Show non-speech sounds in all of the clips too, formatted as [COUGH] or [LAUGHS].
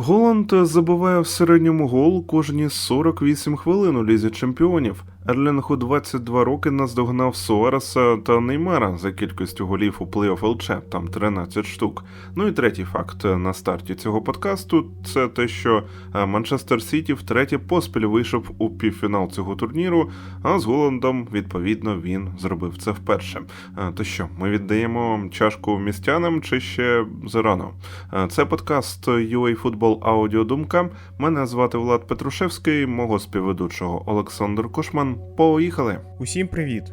Голланд забиває в середньому гол кожні 48 хвилин у лізі чемпіонів. Ерлінгу 22 роки наздогнав Суареса та Неймара за кількістю голів у плей-офф ЛЧ, там 13 штук. Ну і третій факт на старті цього подкасту це те, що е, Манчестер Сіті втретє поспіль вийшов у півфінал цього турніру, а з Голландом, відповідно, він зробив це вперше. Е, То що, ми віддаємо чашку містянам чи ще зарано? Е, Це подкаст UA Football Аудіодумка. Мене звати Влад Петрушевський, мого співведучого Олександр Кошман. Поїхали! Усім привіт!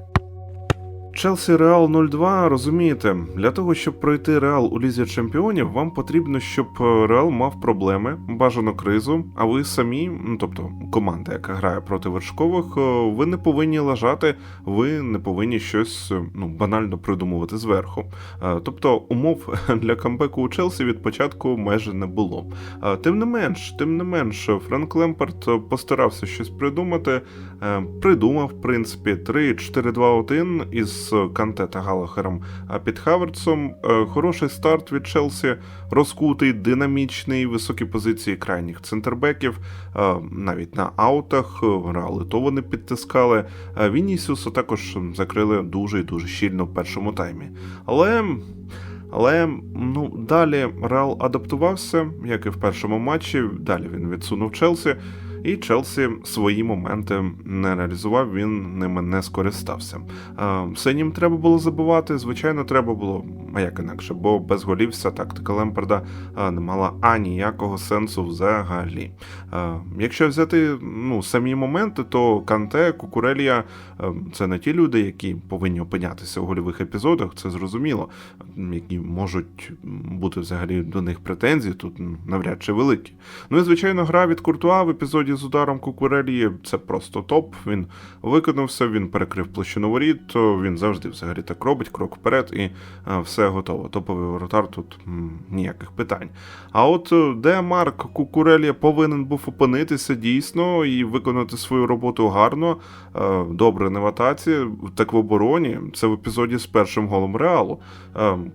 Челсі Реал 0-2, розумієте, для того, щоб пройти Реал у лізі чемпіонів, вам потрібно, щоб е, Реал мав проблеми, бажано кризу. А ви самі, ну тобто команда, яка грає проти вершкових, е, ви не повинні лажати, ви не повинні щось е, ну банально придумувати зверху. Тобто умов [LAUGHS] для камбеку у Челсі від початку майже не було. Тим не менш, тим не менш, Френк Лемпард е, постарався щось придумати. Придумав, в принципі, 3-4-2-1 із Канте та Галахером а під Хаверцом. Е, Хороший старт від Челсі, розкутий, динамічний, високі позиції крайніх центрбеків, е, навіть на аутах, е, Реали то вони підтискали. Вінісіуса також закрили дуже і дуже щільно в першому таймі. Але. Але ну далі Реал адаптувався, як і в першому матчі. Далі він відсунув Челсі, і Челсі свої моменти не реалізував, він ними не скористався. Синім треба було забувати, звичайно, треба було, а як інакше, бо без голів вся тактика Лемперда не мала аніякого сенсу взагалі. Якщо взяти ну, самі моменти, то Канте, Кукурелія це не ті люди, які повинні опинятися у гольових епізодах, це зрозуміло, які можуть бути взагалі до них претензії, тут навряд чи великі. Ну і звичайно, гра від Куртуа в епізоді з ударом Кукурелії це просто топ. Він виконався, він перекрив площину воріт, то він завжди взагалі так робить, крок вперед, і е, все готово. Топовий воротар тут м, ніяких питань. А от е, де Марк Кукурелія повинен був опинитися дійсно і виконати свою роботу гарно, е, добре не в атаці, так в обороні. Це в епізоді з першим голом Реалу.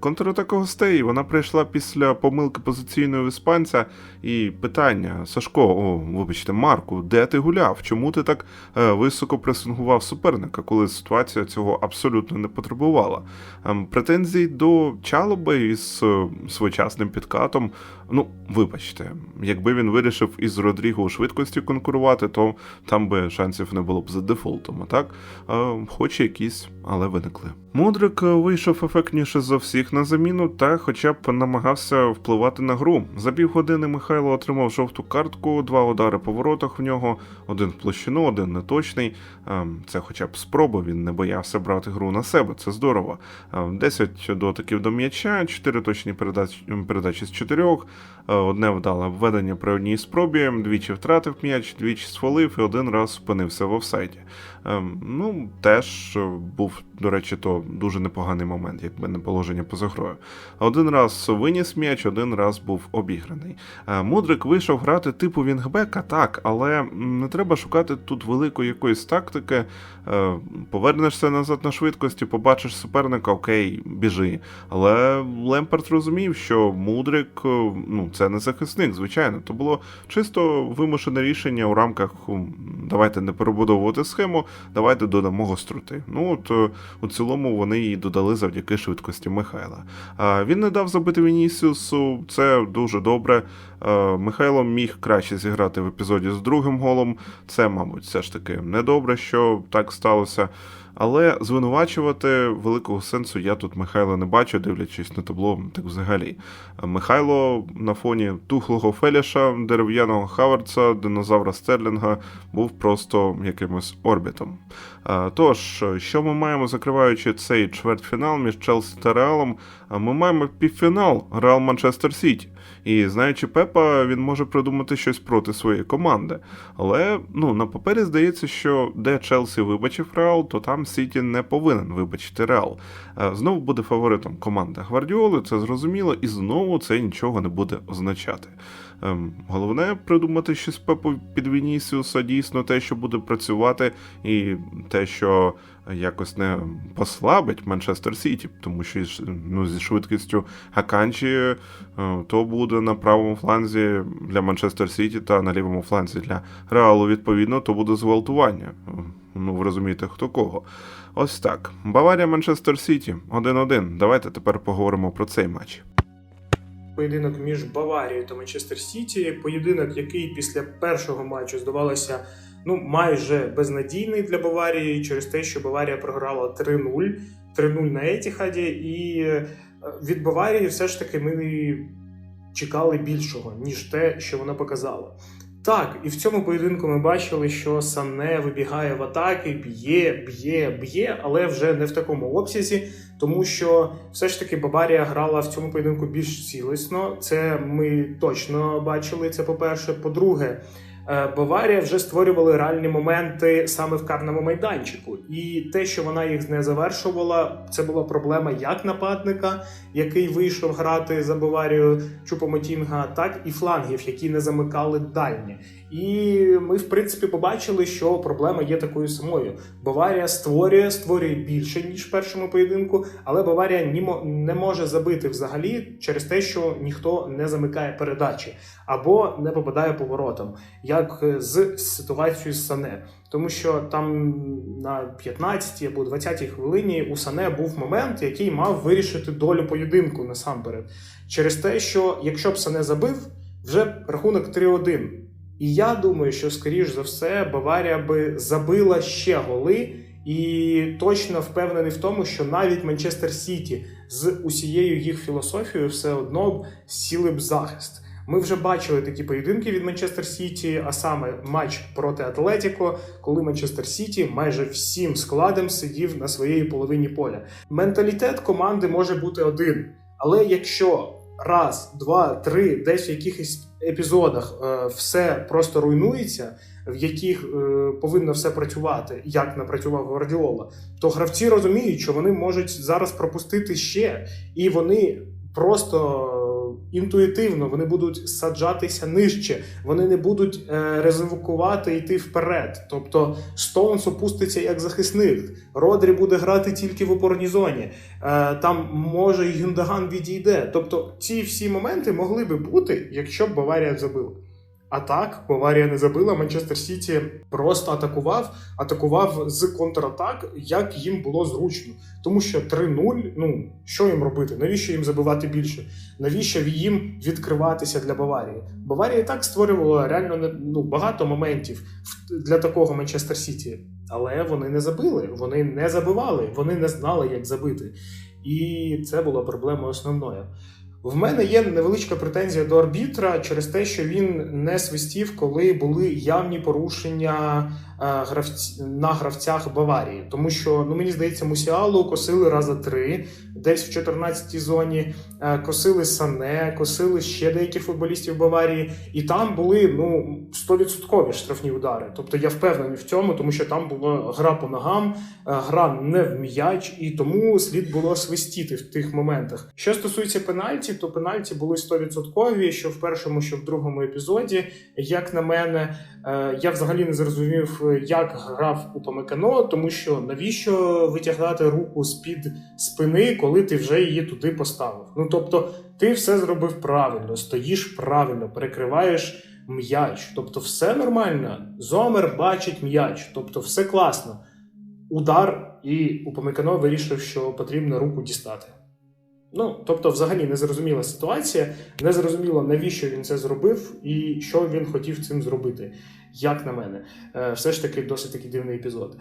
Контратака гостей вона прийшла після помилки позиційної в іспанця. І питання: Сашко, о, вибачте, Марку, де ти гуляв? Чому ти так е, високо пресингував суперника, коли ситуація цього абсолютно не потребувала? Ем, Претензій до Чалоби із е, своєчасним підкатом. Ну, вибачте, якби він вирішив із Родріго у швидкості конкурувати, то там би шансів не було б за дефолтом. А так, е, хоч якісь, але виникли. Мудрик е, вийшов ефектніше за всіх на заміну та хоча б намагався впливати на гру. За півгодини Михайло отримав жовту картку, два удари по воротах в нього, один в площину, один неточний. Е, Це хоча б спроба, він не боявся брати гру на себе, це здорово. Е, 10 дотиків до м'яча, 4 точні передачі, передачі з 4, одне вдале введення при одній спробі, двічі втратив м'яч, двічі свалив і один раз опинився в офсайді. Ем, Ну, теж е, був, до речі, то дуже непоганий момент, якби не положення поза грою. Один раз виніс м'яч, один раз був обіграний. Е, Мудрик вийшов грати типу Вінгбека, так, але не треба шукати тут великої якоїсь тактики. Е, Повернешся назад на швидкості, побачиш суперника, окей, біжи. Але Лемперт розумів, що Мудрик ну, це не захисник, звичайно. То було чисто вимушене рішення у рамках давайте не перебудовувати схему, давайте додамо гостроти. Ну от е, у цілому вони її додали завдяки швидкості Михайла. Він не дав забити Вінісіусу, це дуже добре. Е, Михайло міг краще зіграти в епізоді з другим голом. Це, мабуть, все ж таки недобре, що так сталося. Але звинувачувати великого сенсу я тут Михайла не бачу, дивлячись на табло, так взагалі. Михайло на фоні тухлого Феліша, дерев'яного Хавардса, динозавра Стерлінга був просто якимось орбітом. Тож, що ми маємо, закриваючи цей чвертьфінал між Челсі та Реалом? Ми маємо півфінал Реал Манчестер Сіті. І знаючи Пепа, він може придумати щось проти своєї команди. Але ну, на папері здається, що де Челсі вибачив Реал, то там Сіті не повинен вибачити Реал. Е, Знову буде фаворитом команда Гвардіоли, це зрозуміло, і знову це нічого не буде означати. Ем, Головне придумати щось Пепу під Вінісіуса, дійсно те, що буде працювати, і те, що якось не послабить Манчестер Сіті, тому що ну, зі швидкістю Аканчі е, то буде на правому фланзі для Манчестер Сіті та на лівому фланзі для Реалу, відповідно, то буде зґвалтування. Ну, ви розумієте, хто кого. Ось так. Баварія Манчестер Сіті 1-1. Давайте тепер поговоримо про цей матч. поєдинок між Баварією та Манчестер Сіті. Поєдинок, який після першого матчу здавалося ну майже безнадійний для Баварії через те, що Баварія програла 3-0, 3-0 на Етіхаді, і е, від Баварії все ж таки ми чекали більшого, ніж те, що вона показала. Так, і в цьому поєдинку ми бачили, що Сане вибігає в атаки, б'є, б'є, б'є, але вже не в такому обсязі, тому що все ж таки Баварія грала в цьому поєдинку більш цілісно. Це ми точно бачили. Це по-перше. По-друге, Баварія вже створювала реальні моменти саме в карному майданчику, і те, що вона їх не завершувала, це була проблема як нападника, який вийшов грати за Баварію Чупомотінга, так і флангів, які не замикали дальні. І ми, в принципі, побачили, що проблема є такою самою. Баварія створює, створює більше ніж в першому поєдинку, але Баварія не може забити взагалі через те, що ніхто не замикає передачі або не попадає поворотом, як е, з ситуацією з Сане. Тому що там на 15-й або 20-й хвилині у Сане був момент, який мав вирішити долю поєдинку насамперед. Через те, що якщо б Сане забив, вже рахунок 3-1. І я думаю, що скоріш за все Баварія би забила ще голи, і точно впевнений в тому, що навіть Манчестер Сіті з усією їх філософією все одно б сіли б захист. Ми вже бачили такі поєдинки від Манчестер Сіті, а саме матч проти Атлетіко, коли Манчестер Сіті майже всім складом сидів на своїй половині поля. Менталітет команди може бути один, але якщо раз, два, три, десь в якихось епізодах е, все просто руйнується, в яких е, повинно все працювати, як напрацював Гвардіола, то гравці розуміють, що вони можуть зараз пропустити ще, і вони просто інтуїтивно вони будуть саджатися нижче, вони не будуть е, ризикувати йти вперед. Тобто Стоунс опуститься як захисник, Родрі буде грати тільки в опорній зоні. Е, там може і Гюндаган відійде. Тобто ці всі моменти могли би бути, якщо б Баварія забила. А так, Баварія не забила. Манчестер Сіті просто атакував, атакував з контратак, як їм було зручно. Тому що 3-0, ну що їм робити? Навіщо їм забивати більше? Навіщо їм відкриватися для Баварії? Баварія і так створювала реально ну, багато моментів для такого Манчестер Сіті, але вони не забили, вони не забивали, вони не знали, як забити. І це була проблема основною. В мене є невеличка претензія до арбітра через те, що він не свистів, коли були явні порушення е, гравць... на гравцях Баварії. Тому що, ну мені здається, Мусіалу косили раза три, десь в 14-й зоні, е, косили Сане, косили ще деяких футболістів Баварії, і там були ну 100% штрафні удари. Тобто я впевнений в цьому, тому що там була гра по ногам, е, гра не в м'яч, і тому слід було свистіти в тих моментах. Що стосується пенальті, то пенальті були 100%, що в першому, що в другому епізоді. Як на мене, я взагалі не зрозумів, як грав у Памекано, тому що навіщо витягати руку з під спини, коли ти вже її туди поставив. Ну тобто, ти все зробив правильно, стоїш правильно, перекриваєш м'яч. Тобто, все нормально. Зомер бачить м'яч, тобто все класно. Удар, і Упамекано вирішив, що потрібно руку дістати. Ну, тобто, взагалі незрозуміла ситуація, незрозуміло, навіщо він це зробив і що він хотів цим зробити. Як на мене, Е, все ж таки досить такий дивний епізод.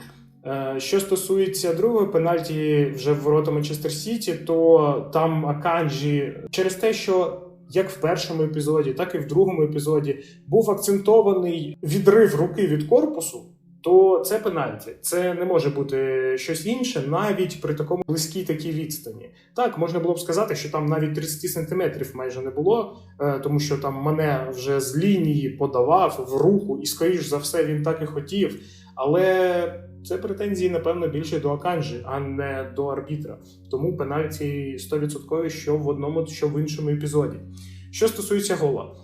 Е, Що стосується другої пенальті вже в ворота Манчестер Сіті, то там Аканджі через те, що як в першому епізоді, так і в другому епізоді був акцентований відрив руки від корпусу. То це пенальті. Це не може бути щось інше, навіть при такому близькій такій відстані. Так, можна було б сказати, що там навіть 30 сантиметрів майже не було, е, тому що там мене вже з лінії подавав в руку, і скоріш за все він так і хотів. Але це претензії, напевно, більше до Аканджі, а не до арбітра. Тому пенальті 100% що в одному, що в іншому епізоді. Що стосується гола.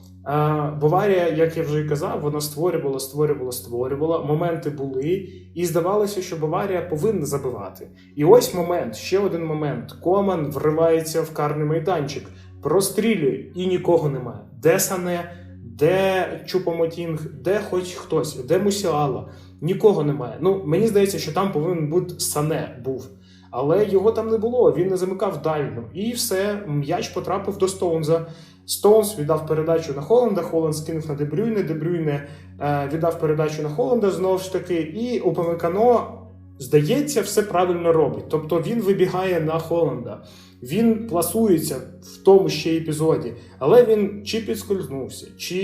Баварія, як я вже і казав, вона створювала, створювала, створювала. Моменти були, і здавалося, що Баварія повинна забивати. І ось момент, ще один момент. Коман вривається в карний майданчик, прострілює, і нікого немає. Де Сане, де Чупомотінг, де хоч хтось, де Мусіала. Нікого немає. Ну, мені здається, що там повинен бути Сане був. Але його там не було, він не замикав дальню. І все, м'яч потрапив до Стоунза. Стоунс віддав передачу на Холланда, Холланд скинув на Дебрюйне, Дебрюйне е, віддав передачу на Холланда знову ж таки, і Упамекано, здається, все правильно робить. Тобто він вибігає на Холланда, він пласується в тому ще епізоді, але він чи підскользнувся, чи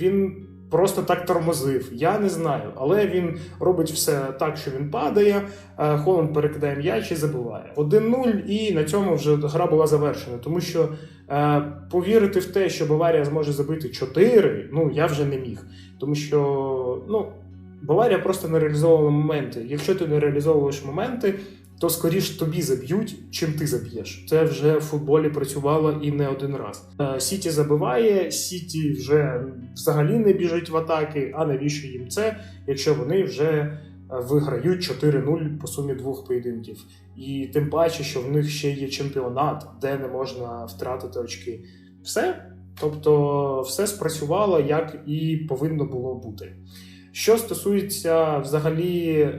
він просто так тормозив. Я не знаю. Але він робить все так, що він падає. е, Холланд перекидає м'яч і забиває. 1-0, і на цьому вже гра була завершена, тому що. Е, повірити в те, що Баварія зможе забити 4, ну я вже не міг. Тому що ну, Баварія просто не реалізовувала моменти. Якщо ти не реалізовуєш моменти, то скоріш тобі заб'ють, чим ти заб'єш. Це вже в футболі працювало і не один раз. Е, Сіті забиває, Сіті вже взагалі не біжить в атаки. А навіщо їм це, якщо вони вже виграють 4-0 по сумі двох поєдинків? І тим паче, що в них ще є чемпіонат, де не можна втратити очки. Все. Тобто, все спрацювало як і повинно було бути. Що стосується взагалі е,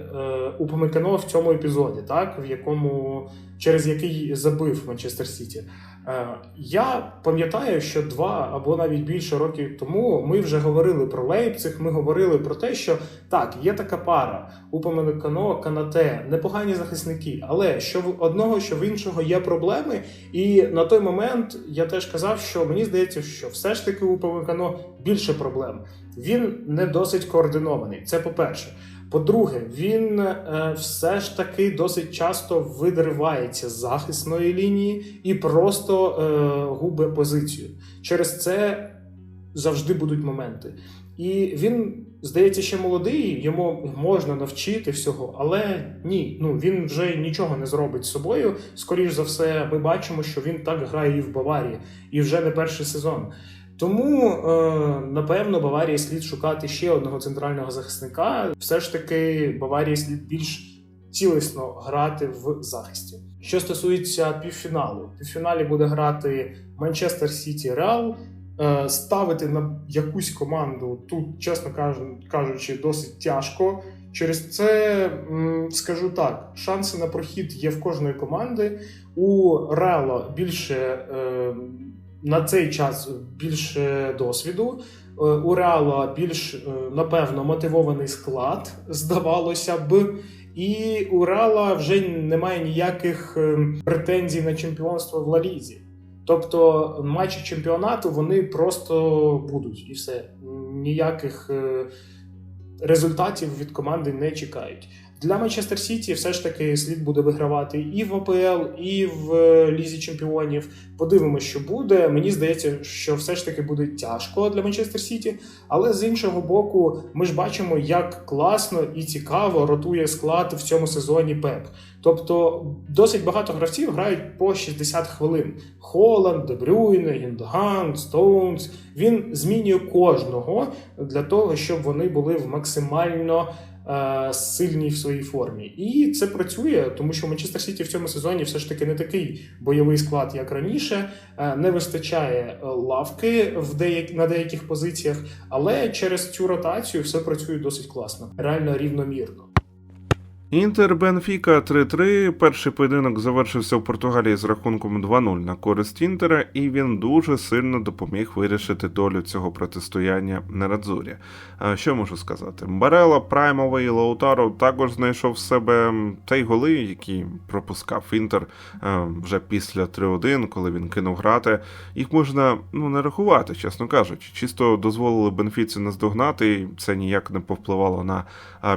Упамекано в цьому епізоді, так, в якому, через який забив Манчестер Сіті. Е, я пам'ятаю, що два або навіть більше років тому ми вже говорили про Лейпциг, ми говорили про те, що так, є така пара Упамекано, Канате, непогані захисники, але що в одного, що в іншого є проблеми. І на той момент я теж казав, що мені здається, що все ж таки у Упамекано більше проблем. Він не досить координований. Це по-перше. По-друге, він е, все ж таки досить часто видривається з захисної лінії і просто е, губить позицію. Через це завжди будуть моменти. І він, здається, ще молодий, йому можна навчити всього, але ні, ну він вже нічого не зробить з собою. Скоріш за все, ми бачимо, що він так грає і в Баварії, і вже не перший сезон. Тому, е, напевно, Баварії слід шукати ще одного центрального захисника. Все ж таки, Баварії слід більш цілісно грати в захисті. Що стосується півфіналу, півфіналі буде грати Манчестер Сіті Реал. Е, Ставити на якусь команду тут, чесно кажучи, досить тяжко. Через це скажу так: шанси на прохід є в кожної команди. У Реала більше е, на цей час більше досвіду. Е, У Реала більш е, напевно мотивований склад, здавалося б. І у Реала вже немає ніяких е, претензій на чемпіонство в Лалізі. Тобто матчі чемпіонату вони просто будуть і все. Ніяких результатів від команди не чекають. Для Манчестер Сіті все ж таки слід буде вигравати і в АПЛ, і в е, Лізі Чемпіонів. Подивимося, що буде. Мені здається, що все ж таки буде тяжко для Манчестер Сіті. Але з іншого боку, ми ж бачимо, як класно і цікаво ротує склад в цьому сезоні Пеп. Тобто досить багато гравців грають по 60 хвилин. Холланд, Дебрюйне, Гіндоган, Стоунс. Він змінює кожного для того, щоб вони були в максимально е, сильній в своїй формі. І це працює, тому що Манчестер Сіті в цьому сезоні все ж таки не такий бойовий склад, як раніше. Е, не вистачає е, лавки в деяк... на деяких позиціях, але через цю ротацію все працює досить класно, реально рівномірно. Інтер Бенфіка 3-3. Перший поєдинок завершився в Португалії з рахунком 2-0 на користь Інтера, і він дуже сильно допоміг вирішити долю цього протистояння на Радзурі. Що можу сказати? Барела, Праймовий і Лаутаро також знайшов в себе та й голи, які пропускав Інтер е, вже після 3-1, коли він кинув грати. Їх можна ну не рахувати, чесно кажучи. Чисто дозволили Бенфіці наздогнати, і це ніяк не повпливало на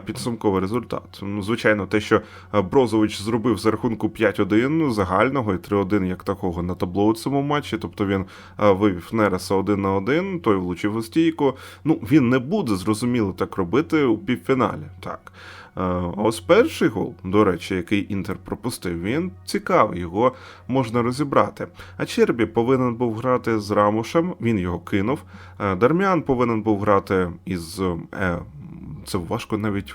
підсумковий результат. Звичайно, те, що Брозович зробив за рахунку 5-1 загального і 3-1 як такого на табло у цьому матчі, тобто він вивів Нереса 1 на 1, той влучив у стійку. Ну, він не буде зрозуміло так робити у півфіналі. Так. А ось перший гол, до речі, який Інтер пропустив, він цікавий, його можна розібрати. А Чербі повинен був грати з Рамушем, він його кинув. Е, Дарміан повинен був грати із. Е, це важко навіть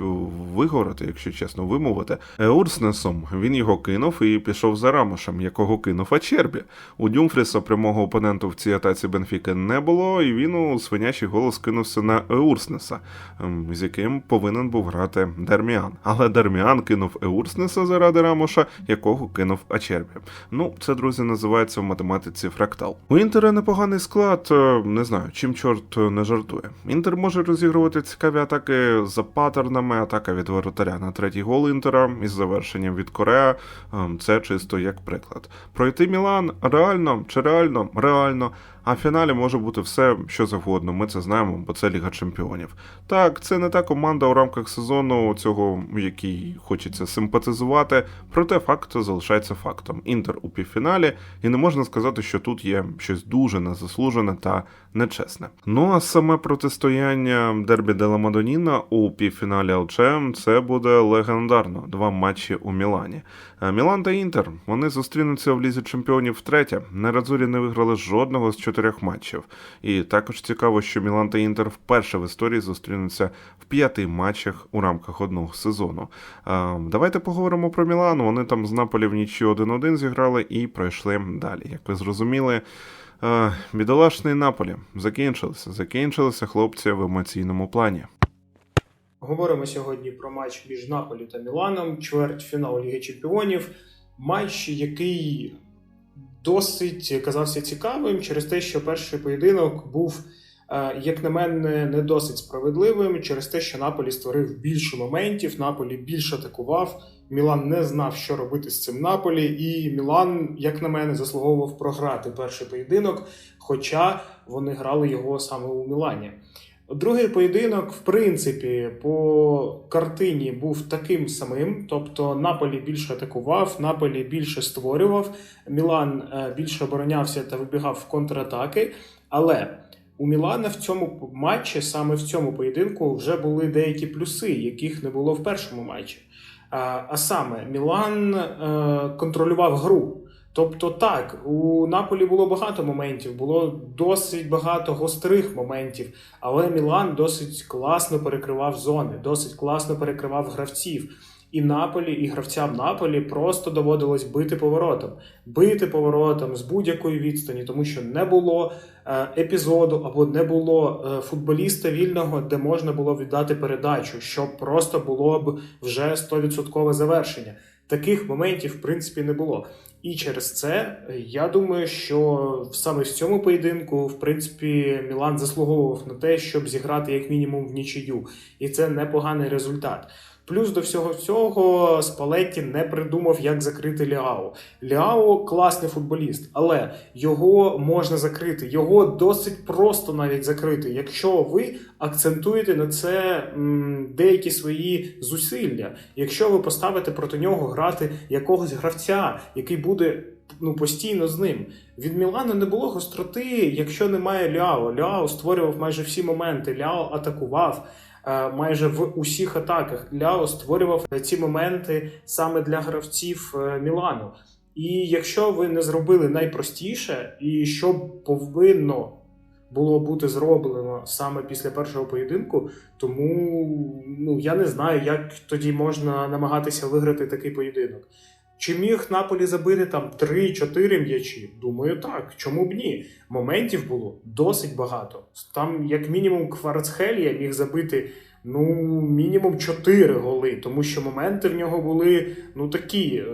виговорити, якщо чесно вимовити. Еурснесом він його кинув і пішов за Рамошем, якого кинув Ачербі. У Дюмфріса прямого опоненту в цій атаці Бенфіки не було, і він у свинячий голос кинувся на Еурснеса, ем, з яким повинен був грати Дарміан. Але Дарміан кинув Еурснеса заради Рамоша, якого кинув Ачербі. Ну, це, друзі, називається в математиці фрактал. У Інтера непоганий склад, е, не знаю, чим чорт не жартує. Інтер може розігрувати цікаві атаки за паттернами, атака від воротаря на третій гол Інтера із завершенням від Корея. Ем, Це чисто як приклад. Пройти Мілан реально чи реально? Реально. А в фіналі може бути все, що завгодно. Ми це знаємо, бо це Ліга Чемпіонів. Так, це не та команда у рамках сезону, цього в якій хочеться симпатизувати. Проте факт залишається фактом. Інтер у півфіналі, і не можна сказати, що тут є щось дуже незаслужене та нечесне. Ну а саме протистояння Дербі Дела Мадоніна у півфіналі ЛЧ це буде легендарно. Два матчі у Мілані. Е, Мілан та Інтер вони зустрінуться в лізі чемпіонів втретє. Неразурі не виграли жодного з чотирьох матчів. І також цікаво, що Мілан та Інтер вперше в історії зустрінуться в п'яти матчах у рамках одного сезону. Давайте поговоримо про Мілан. Вони там з Наполі в нічі 1-1 зіграли і пройшли далі. Як ви зрозуміли. Бідолашний Наполі закінчилися. Закінчилися хлопці в емоційному плані. Говоримо сьогодні про матч між Наполі та Міланом, чвертьфінал Ліги Чемпіонів. Матч, який досить казався цікавим через те, що перший поєдинок був, е, як на мене, не досить справедливим через те, що Наполі створив більше моментів, Наполі більше атакував. Мілан не знав, що робити з цим Наполі, і Мілан, як на мене, заслуговував програти перший поєдинок, хоча вони грали його саме у Мілані. Другий поєдинок, в принципі, по картині був таким самим. Тобто Наполі більше атакував, Наполі більше створював, Мілан е, більше оборонявся та вибігав в контратаки. Але у Мілана в цьому матчі, саме в цьому поєдинку, вже були деякі плюси, яких не було в першому матчі. А, а саме, Мілан е, контролював гру. Тобто, так, у Наполі було багато моментів, було досить багато гострих моментів, але Мілан досить класно перекривав зони, досить класно перекривав гравців. І Наполі, і гравцям Наполі просто доводилось бити поворотом, бити поворотом з будь-якої відстані, тому що не було е, епізоду або не було е, футболіста вільного, де можна було віддати передачу, щоб просто було б вже 100% завершення. Таких моментів, в принципі, не було. І через це е, я думаю, що саме в цьому поєдинку, в принципі, Мілан заслуговував на те, щоб зіграти як мінімум в нічию. І це непоганий результат. Плюс до всього цього Спалетті не придумав, як закрити Ліао. Ліао класний футболіст, але його можна закрити. Його досить просто навіть закрити, якщо ви акцентуєте на це м, деякі свої зусилля. Якщо ви поставите проти нього грати якогось гравця, який буде ну, постійно з ним. Від Мілана не було гостроти, якщо немає Ляо. Ляо створював майже всі моменти. Ляо атакував майже в усіх атаках. Ляо створював ці моменти саме для гравців е, Мілану. І якщо ви не зробили найпростіше, і що повинно було бути зроблено саме після першого поєдинку, тому ну я не знаю, як тоді можна намагатися виграти такий поєдинок. Чи міг Наполі забити там 3-4 м'ячі? Думаю, так. Чому б ні? Моментів було досить багато. Там, як мінімум, Кварцхелія міг забити ну, мінімум 4 голи, тому що моменти в нього були ну такі е,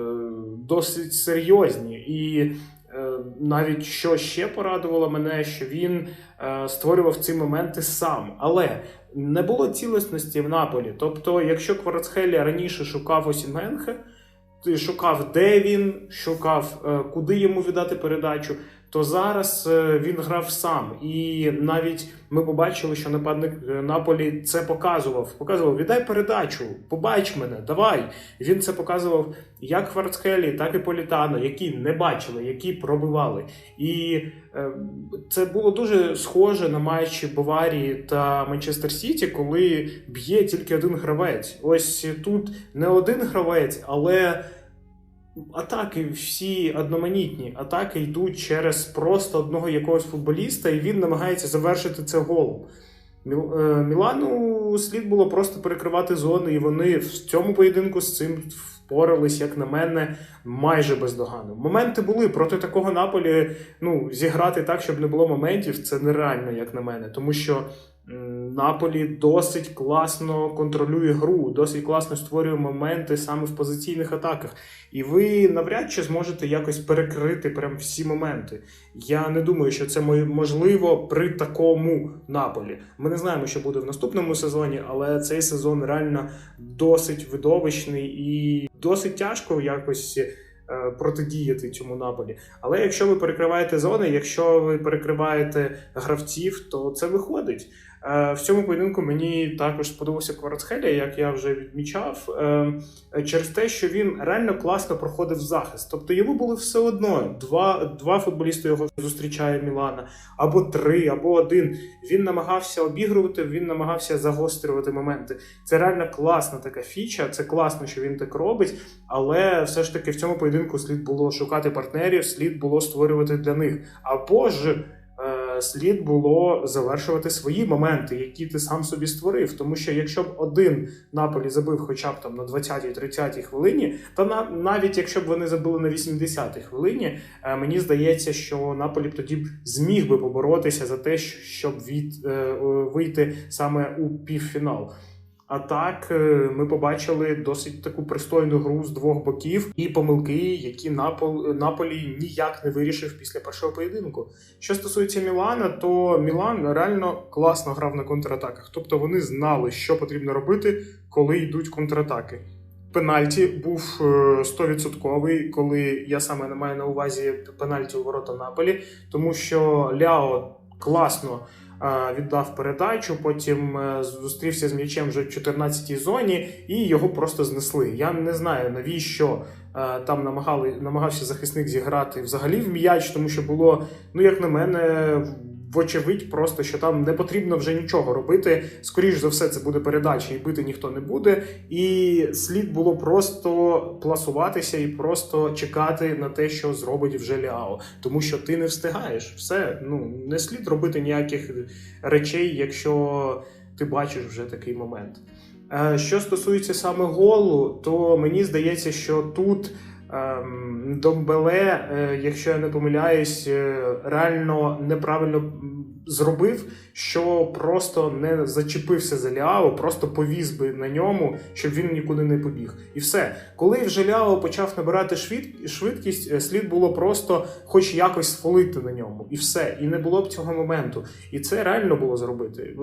досить серйозні. І е, навіть що ще порадувало мене, що він е, створював ці моменти сам. Але не було цілісності в Наполі. Тобто, якщо Кварцхелія раніше шукав Осіменхе, шукав, де він, шукав, е, куди йому віддати передачу, то зараз е, він грав сам. І навіть ми побачили, що нападник е, Наполі це показував. Показував: віддай передачу, побач мене, давай. Він це показував як Хварцхелі, так і Політано, які не бачили, які пробивали. І е, це було дуже схоже на матчі Баварії та Манчестер Сіті, коли б'є тільки один гравець. Ось тут не один гравець, але атаки всі одноманітні. Атаки йдуть через просто одного якогось футболіста, і він намагається завершити це голом. Е, Мілану слід було просто перекривати зони, і вони в цьому поєдинку з цим впорались, як на мене, майже бездоганно. Моменти були проти такого Наполі. Ну, зіграти так, щоб не було моментів, це нереально, як на мене, тому що. Наполі досить класно контролює гру, досить класно створює моменти саме в позиційних атаках. І ви навряд чи зможете якось перекрити прям всі моменти. Я не думаю, що це мо- можливо при такому наполі. Ми не знаємо, що буде в наступному сезоні, але цей сезон реально досить видовищний і досить тяжко якось. е, Протидіяти цьому наполі. Але якщо ви перекриваєте зони, якщо ви перекриваєте гравців, то це виходить. Е, В цьому поєдинку мені також сподобався Кварцхеля, як я вже відмічав, е, через те, що він реально класно проходив захист. Тобто йому було все одно два, два футболісти його зустрічає Мілана, або три, або один. Він намагався обігрувати, він намагався загострювати моменти. Це реально класна така фіча. Це класно, що він так робить. Але все ж таки в цьому поєдинку слід було шукати партнерів, слід було створювати для них. Або ж слід було завершувати свої моменти, які ти сам собі створив. Тому що якщо б один Наполі забив хоча б там на 20-30 хвилині, та на, навіть якщо б вони забили на 80-й хвилині, е, мені здається, що Наполі б тоді б зміг би поборотися за те, щоб від, е, вийти саме у півфінал. А так, е, ми побачили досить таку пристойну гру з двох боків і помилки, які Напол, Наполі ніяк не вирішив після першого поєдинку. Що стосується Мілана, то Мілан реально класно грав на контратаках. Тобто вони знали, що потрібно робити, коли йдуть контратаки. Пенальті був е, 100%, коли я саме не маю на увазі пенальті у ворота Наполі, тому що Ляо класно е, віддав передачу, потім е, зустрівся з м'ячем вже в 14-й зоні і його просто знесли. Я не знаю навіщо е, там намагали, намагався захисник зіграти взагалі в м'яч, тому що було, ну як на мене, вочевидь, просто що там не потрібно вже нічого робити. Скоріш за все, це буде передача, і бити ніхто не буде. І слід було просто пласуватися і просто чекати на те, що зробить вже Ляо. Тому що ти не встигаєш. Все, ну не слід робити ніяких речей, якщо ти бачиш вже такий момент. Е, Що стосується саме голу, то мені здається, що тут Домбеле, е, якщо я не помиляюсь, е, реально неправильно зробив, що просто не зачепився за Ляо, просто повіз би на ньому, щоб він нікуди не побіг. І все. Коли вже Ляо почав набирати швид- швидкість, е, слід було просто хоч якось сфолити на ньому, і все. І не було б цього моменту. І це реально було зробити. Е,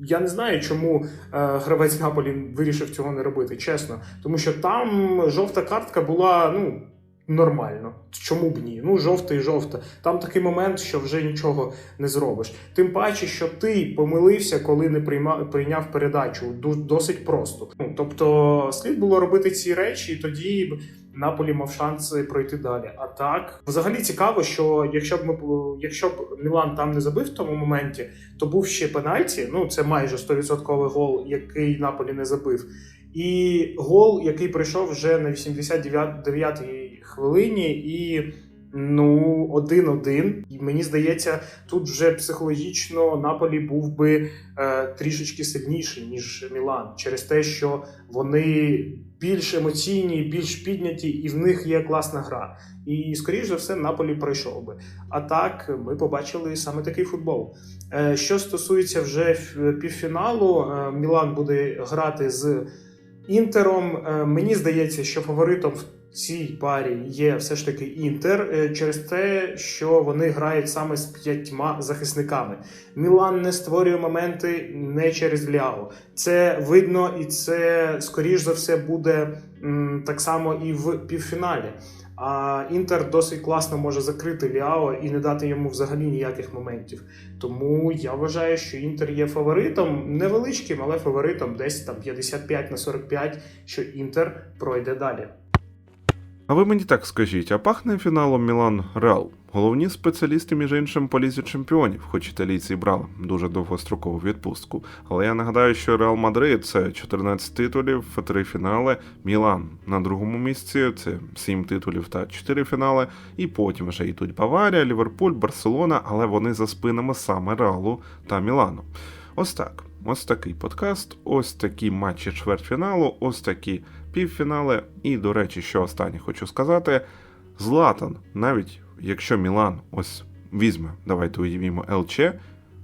Я не знаю, чому е, гравець Наполі вирішив цього не робити, чесно. Тому що там жовта картка була, ну. Нормально, чому б ні? Ну, жовта і жовта. Там такий момент, що вже нічого не зробиш. Тим паче, що ти помилився, коли не приймав прийняв передачу. Досить просто. Ну, тобто, слід було робити ці речі, і тоді б Наполі мав шанси пройти далі. А так, взагалі цікаво, що якщо б ми якщо б Мілан там не забив в тому моменті, то був ще пенальті. Ну це майже 100% гол, який Наполі не забив. І гол, який прийшов вже на 89-й хвилині, і ну, 1-1. І мені здається, тут вже психологічно Наполі був би е, трішечки сильніший, ніж Мілан, через те, що вони більш емоційні, більш підняті, і в них є класна гра. І, скоріш за все, Наполі пройшов би. А так, ми побачили саме такий футбол. Е, Що стосується вже півфіналу, е, Мілан буде грати з Інтером. Е, Мені здається, що фаворитом в цій парі є все ж таки Інтер е, через те, що вони грають саме з п'ятьма захисниками. Мілан не створює моменти не через Ляо. Це видно, і це скоріш за все буде так само і в півфіналі. А Інтер досить класно може закрити Ліао і не дати йому взагалі ніяких моментів. Тому я вважаю, що Інтер є фаворитом, невеличким, але фаворитом десь там 55 на 45, що Інтер пройде далі. А ви мені так скажіть, а пахне фіналом Мілан Реал? Головні спеціалісти, між іншим, по лізі чемпіонів, хоч італійці брали дуже довгострокову відпустку. Але я нагадаю, що Реал Мадрид це 14 титулів, три фінали, Мілан на другому місці, це 7 титулів та 4 фінали. І потім вже йдуть Баварія, Ліверпуль, Барселона, але вони за спинами саме Реалу та Мілану. Ось так. Ось такий подкаст, ось такі матчі чвертьфіналу, ось такі півфінали. І, до речі, що останнє хочу сказати: Златан, навіть якщо Мілан ось візьме, давайте уявімо ЛЧ,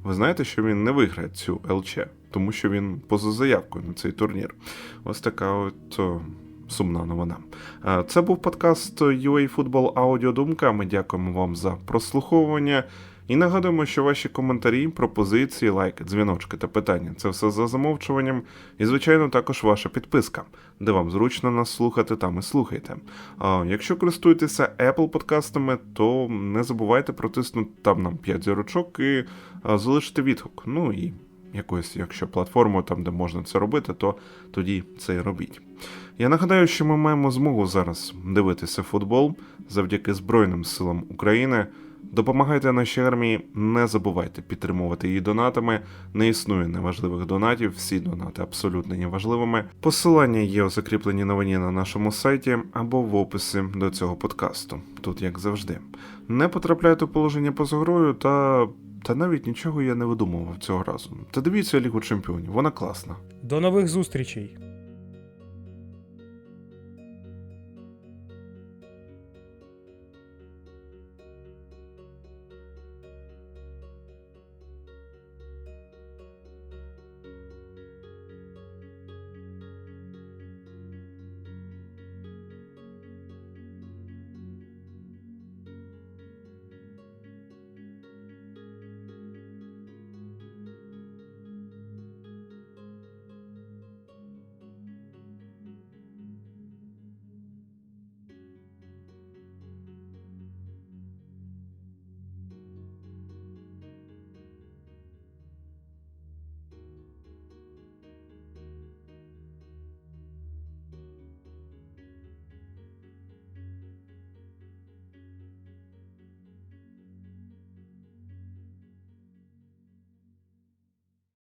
ви знаєте, що він не виграє цю ЛЧ, тому що він поза заявкою на цей турнір. Ось така от сумна новина. Е, Це був подкаст UA Football Аудіодумка. Ми дякуємо вам за прослуховування. І нагадуємо, що ваші коментарі, пропозиції, лайки, дзвіночки та питання це все за замовчуванням. І, звичайно, також ваша підписка, де вам зручно нас слухати, там і слухайте. А якщо користуєтеся Apple подкастами, то не забувайте протиснути там нам 5 зірочок і залишити відгук. Ну і якоюсь, якщо платформу там, де можна це робити, то тоді це і робіть. Я нагадаю, що ми маємо змогу зараз дивитися футбол завдяки Збройним силам України. Допомагайте нашій армії, не забувайте підтримувати її донатами. Не існує неважливих донатів, всі донати абсолютно є важливими. Посилання є у закріпленій новині на нашому сайті або в описі до цього подкасту. Тут як завжди. Не потрапляйте у положення поза грою та. Та навіть нічого я не видумував цього разу. Та дивіться Лігу Чемпіонів, вона класна. До нових зустрічей!